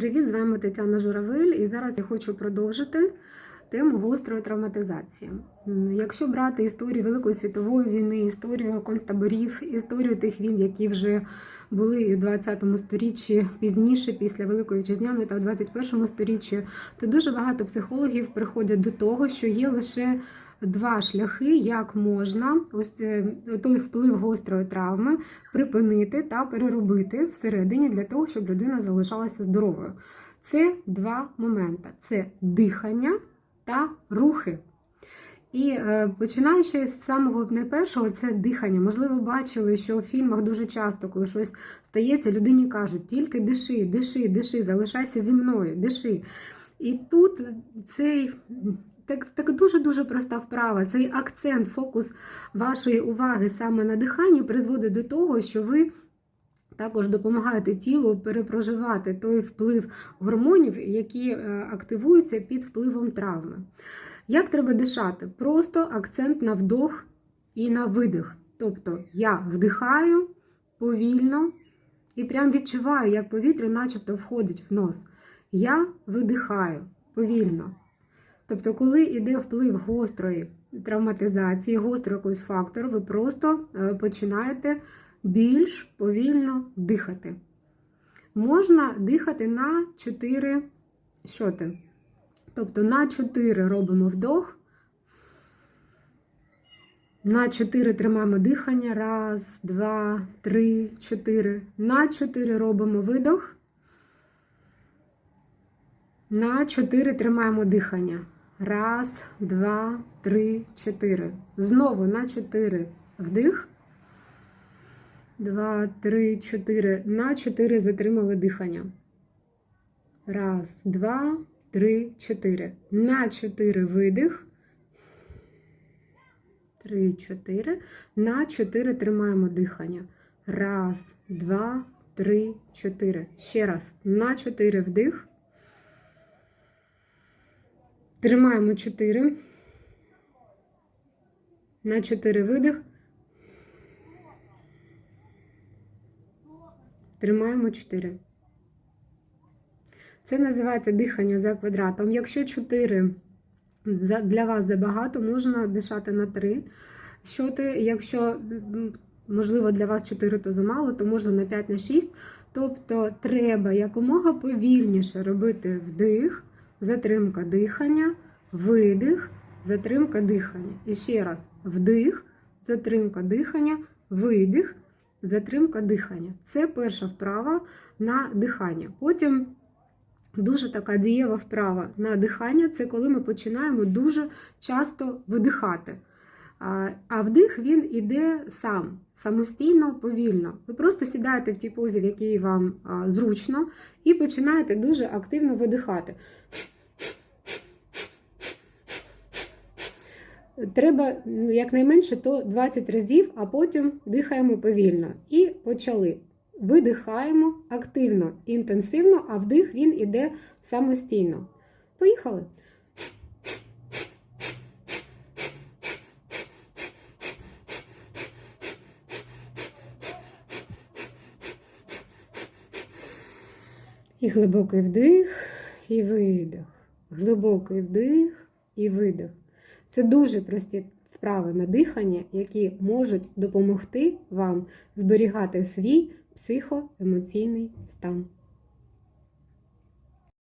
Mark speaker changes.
Speaker 1: Привіт, з вами Тетяна Журавель, і зараз я хочу продовжити тему гострої травматизації. Якщо брати історію Великої світової війни, історію концтаборів, історію тих війн, які вже були у 20 сторіччі, пізніше, після Великої Вітчизняної та у 21 сторіччі, то дуже багато психологів приходять до того, що є лише два шляхи, як можна ось е, той вплив гострої травми припинити та переробити всередині для того, щоб людина залишалася здоровою. Це два моменти: це дихання та рухи. І е, починаючи з самого найпершого, це дихання. Можливо, бачили, що у фільмах дуже часто, коли щось стається, людині кажуть: тільки диши, диши, диши, залишайся зі мною, диши. І тут цей так, так дуже-дуже проста вправа. Цей акцент, фокус вашої уваги саме на диханні призводить до того, що ви також допомагаєте тілу перепроживати той вплив гормонів, які е, активуються під впливом травми. Як треба дишати? Просто акцент на вдох і на видих. Тобто я вдихаю повільно і прям відчуваю, як повітря начебто входить в нос. Я видихаю повільно. Тобто, коли йде вплив гострої травматизації, гострого якогось фактору, ви просто е, починаєте більш повільно дихати. Можна дихати на 4 щоти. Тобто на 4 робимо вдох, на 4 тримаємо дихання. Раз, два, три, чотири. На 4 робимо видох. На 4 тримаємо дихання. Раз, два, три, чотири. Знову на 4 вдих. Два, три, чотири. На 4 затримали дихання. Раз, два, три, чотири. На 4 видих. Три, чотири. На 4 тримаємо дихання. Раз, два, три, чотири. Ще раз. На 4 вдих. Тримаємо 4. На 4 видих. Тримаємо 4. Це називається дихання за квадратом. Якщо 4 для вас забагато, можна дишати на 3 щоти. Якщо, можливо, для вас 4 то замало, то можна на 5 на 6. Тобто треба якомога повільніше робити вдих, затримка дихання, видих, затримка дихання. І ще раз, вдих, затримка дихання, видих, затримка дихання. Це перша вправа на дихання. Потім дуже така дієва вправа на дихання це коли ми починаємо дуже часто видихати. А вдих він іде сам, самостійно, повільно. Ви просто сідаєте в тій позі, в якій вам зручно, і починаєте дуже активно видихати. Треба ну, якнайменше то 20 разів, а потім дихаємо повільно. І почали. Видихаємо активно, інтенсивно, а вдих він іде самостійно. Поїхали. І глибокий вдих, і видих. Глибокий вдих і видих. Це дуже прості вправи на дихання, які можуть допомогти вам зберігати свій психоемоційний стан.